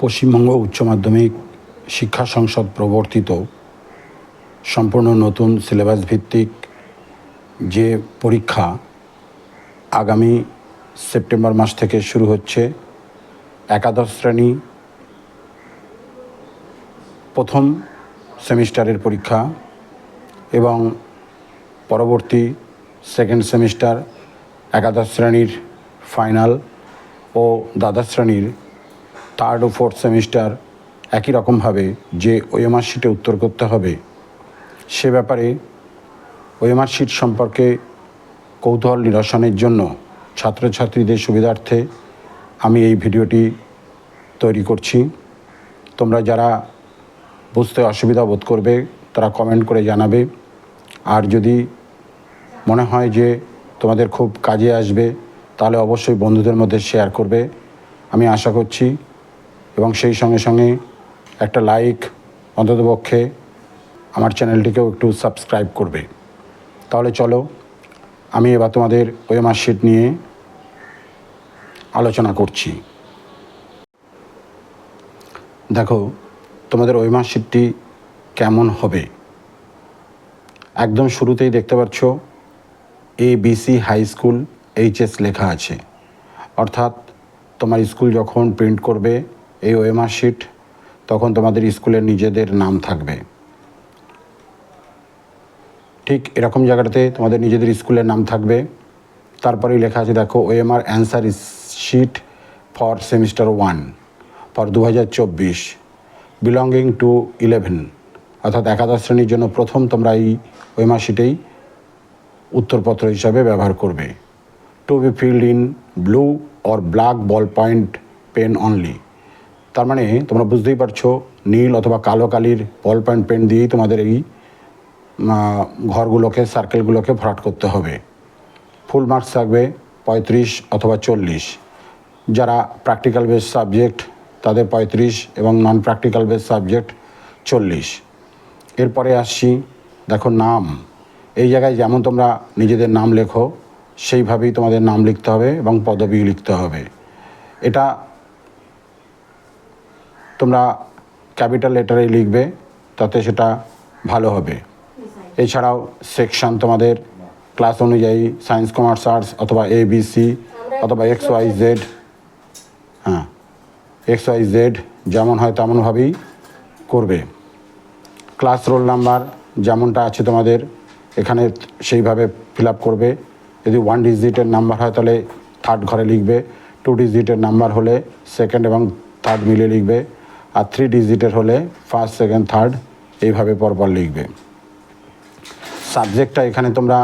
পশ্চিমবঙ্গ উচ্চ মাধ্যমিক শিক্ষা সংসদ প্রবর্তিত সম্পূর্ণ নতুন সিলেবাস ভিত্তিক যে পরীক্ষা আগামী সেপ্টেম্বর মাস থেকে শুরু হচ্ছে, একাদশ শ্রেণি প্রথম সেমিস্টারের পরীক্ষা এবং পরবর্তী সেকেন্ড সেমিস্টার একাদশ শ্রেণির ফাইনাল ও দ্বাদশ শ্রেণির থার্ড ও ফোর্থ সেমিস্টার একই রকমভাবে যে ওএমআর শিটে উত্তর করতে হবে, সে ব্যাপারে ওএমআর শিট সম্পর্কে কৌতূহল নিরসনের জন্য ছাত্রছাত্রীদের সুবিধার্থে আমি এই ভিডিওটি তৈরি করছি। তোমরা যারা বুঝতে অসুবিধা বোধ করবে, তারা কমেন্ট করে জানাবে। আর যদি মনে হয় যে তোমাদের খুব কাজে আসবে, তাহলে অবশ্যই বন্ধুদের মধ্যে শেয়ার করবে। আমি আশা করছি এবং সেই সঙ্গে সঙ্গে একটা লাইক অন্ততপক্ষে আমার চ্যানেলটিকেও একটু সাবস্ক্রাইব করবে। তাহলে চলো, আমি এবার তোমাদের ওয়েমার শিট নিয়ে আলোচনা করছি। দেখো, তোমাদের ওয়েমার শিটটি কেমন হবে? একদম শুরুতেই দেখতে পাচ্ছ A BC high school HS লেখা আছে। অর্থাৎ তোমার স্কুল যখন প্রিন্ট করবে এই ওএমআর শিট তখন তোমাদের স্কুলের নিজেদের নাম থাকবে। ঠিক এরকম জায়গাটাতে তোমাদের নিজেদের স্কুলের নাম থাকবে। তারপরেই লেখা আছে, দেখো OMR answer sheet for semester one for দু হাজার চব্বিশ বিলঙ্গিং টু ইলেভেন অর্থাৎ একাদশ শ্রেণির জন্য প্রথম তোমরা এই ওএমআর শিটেই উত্তরপত্র হিসাবে ব্যবহার করবে। To be filled in blue or black ball point pen only তার মানে তোমরা বুঝতেই পারছ, নীল অথবা কালো কালির বল পয়েন্ট পেন দিয়েই তোমাদের এই ঘরগুলোকে সার্কেলগুলোকে ভরাট করতে হবে। ফুল মার্কস থাকবে পঁয়ত্রিশ অথবা চল্লিশ। যারা প্র্যাকটিক্যাল বেস সাবজেক্ট তাদের পঁয়ত্রিশ এবং নন প্র্যাকটিক্যাল বেস সাবজেক্ট চল্লিশ। এরপরে আসছি, দেখো নাম। এই জায়গায় যেমন তোমরা নিজেদের নাম লেখো, সেইভাবেই তোমাদের নাম লিখতে হবে এবং পদবি লিখতে হবে। এটা তোমরা ক্যাপিটাল লেটারে লিখবে, তাতে সেটা ভালো হবে। এছাড়াও সেকশন তোমাদের ক্লাস অনুযায়ী সায়েন্স, কমার্স, আর্টস অথবা এ বি সি অথবা এক্স ওয়াই জেড হ্যাঁ এক্স ওয়াই জেড যেমন হয় তেমনভাবেই করবে। ক্লাস রোল নাম্বার যেমনটা আছে তোমাদের, এখানে সেইভাবে ফিল আপ করবে। যদি ওয়ান ডিজিটের নাম্বার হয় তাহলে থার্ড ঘরে লিখবে টু ডিজিটের নাম্বার হলে সেকেন্ড এবং থার্ড মিলে লিখবে। আর থ্রি ডিজিটের হলে ফার্স্ট সেকেন্ড থার্ড এইভাবে পরপর লিখবে। সাবজেক্টটা এখানে তোমরা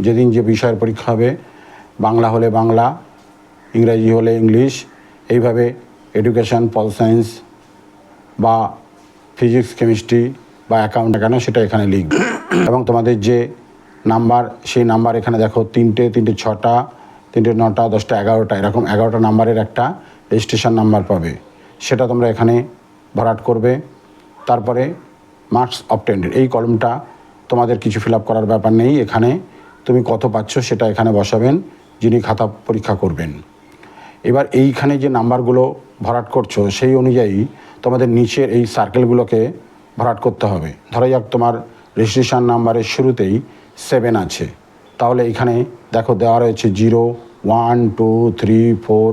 যেদিন যে বিষয়ের পরীক্ষা হবে, বাংলা হলে বাংলা, ইংরাজি হলে ইংলিশ, এইভাবে এডুকেশন পল সায়েন্স বা ফিজিক্স কেমিস্ট্রি বা অ্যাকাউন্ট কেন সেটা এখানে লিখবে। এবং তোমাদের যে নাম্বার, সেই নাম্বার এখানে দেখো তিনটে তিনটে ছটা, তিনটে নটা, দশটা, এগারোটা, এরকম এগারোটা নাম্বারের একটা রেজিস্ট্রেশন নাম্বার পাবে। সেটা তোমরা এখানে ভরাট করবে। তারপরে মার্কস অবটেন্ডেড। এই কলমটা তোমাদের কিছু ফিল করার ব্যাপার নেই এখানে। তুমি কত পাচ্ছ সেটা এখানে বসাবেন, যিনি খাতা পরীক্ষা করবেন। এবার এইখানে যে নাম্বারগুলো ভরাট করছ, সেই অনুযায়ী তোমাদের নিচের এই সার্কেলগুলোকে ভরাট করতে হবে। ধরা যাক তোমার রেজিস্ট্রেশন নাম্বারের শুরুতেই সেভেন আছে। তাহলে এখানে দেখো দেওয়া রয়েছে zero, one, two, three, four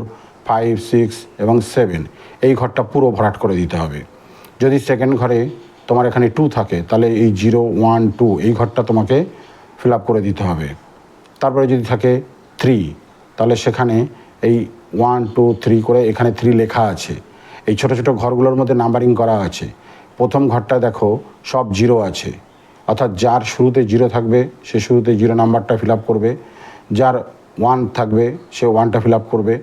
five six এবং সেভেন এই ঘরটা পুরো ভরাট করে দিতে হবে। যদি সেকেন্ড ঘরে তোমার এখানে টু থাকে, তাহলে এই জিরো ওয়ান টু এই ঘরটা তোমাকে ফিল আপ করে দিতে হবে। তারপরে যদি থাকে থ্রি তাহলে সেখানে এই ওয়ান টু থ্রি করে এখানে থ্রি লেখা আছে। এই ছোট ছোট ঘরগুলোর মধ্যে নাম্বারিং করা আছে। প্রথম ঘরটা দেখো, সব জিরো আছে। অর্থাৎ যার শুরুতে জিরো থাকবে, সে শুরুতে জিরো নাম্বারটা ফিল আপ করবে। যার ওয়ান থাকবে, সে ওয়ানটা ফিল আপ করবে।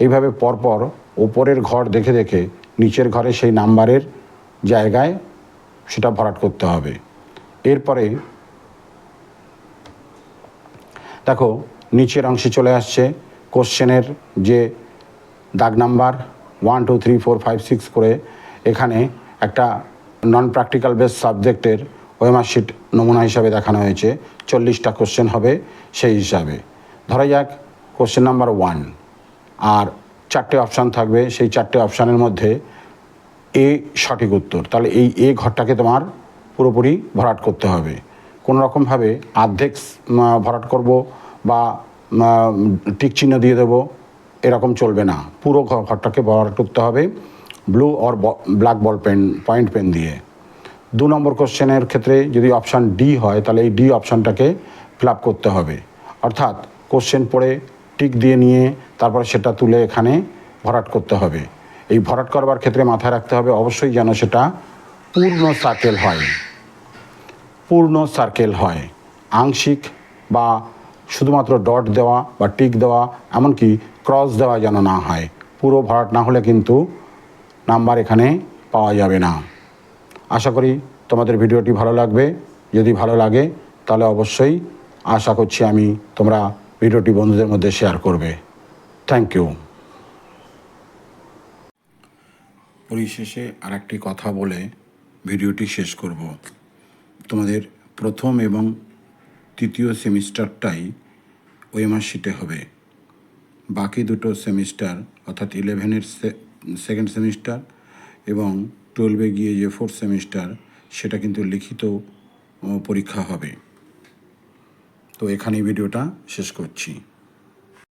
এইভাবে পরপর ওপরের ঘর দেখে দেখে নিচের ঘরে সেই নাম্বারের জায়গায় সেটা ভরাট করতে হবে। এরপরে দেখো, নিচের অংশে চলে আসছে কোশ্চেনের যে দাগ number one, two, three, four, five, six করে এখানে একটা নন প্র্যাকটিক্যাল বেস সাবজেক্টের ওয়েমার শিট নমুনা হিসাবে দেখানো হয়েছে। চল্লিশটা কোশ্চেন হবে সেই হিসাবে। ধরা যাক, কোশ্চেন নাম্বার ওয়ান। আর চারটে অপশান থাকবে, সেই চারটে অপশানের মধ্যে এ সঠিক উত্তর। তাহলে এই এ ঘরটাকে তোমার পুরোপুরি ভরাট করতে হবে। কোনো রকমভাবে অর্ধেক ভরাট করব বা টিক চিহ্ন দিয়ে দেবো, এরকম চলবে না। পুরো ঘরটাকে ভরাট করতে হবে blue or black ball pen point pen দিয়ে। দু নম্বর কোশ্চেনের ক্ষেত্রে যদি অপশান ডি হয়, তাহলে এই ডি অপশানটাকে ফিল করতে হবে। অর্থাৎ কোশ্চেন পড়ে টিক দিয়ে নিয়ে তারপরে সেটা তুলে এখানে ভরাট করতে হবে। এই ভরাট করবার ক্ষেত্রে মাথায় রাখতে হবে অবশ্যই যেন সেটা পূর্ণ সার্কেল হয়। পূর্ণ সার্কেল হয়। আংশিক বা শুধুমাত্র ডট দেওয়া বা টিক দেওয়া, এমনকি ক্রস দেওয়া যেন না হয়। পুরো ভরাট না হলে কিন্তু নাম্বার এখানে পাওয়া যাবে না। আশা করি তোমাদের ভিডিওটি ভালো লাগবে। যদি ভালো লাগে তাহলে অবশ্যই আশা করছি আমি তোমরা ভিডিওটি বন্ধুদের মধ্যে শেয়ার করবে। থ্যাংক ইউ পরিশেষে আরেকটি কথা বলে ভিডিওটি শেষ করব। তোমাদের প্রথম এবং তৃতীয় সেমিস্টারটাই ওএমআর শিটে হবে। বাকি দুটো সেমিস্টার, অর্থাৎ ইলেভেনের সেকেন্ড সেমিস্টার এবং টুয়েলভে গিয়ে যে ফোর্থ সেমিস্টার, সেটা কিন্তু লিখিত পরীক্ষা হবে। তো এখানেই ভিডিওটা শেষ করছি।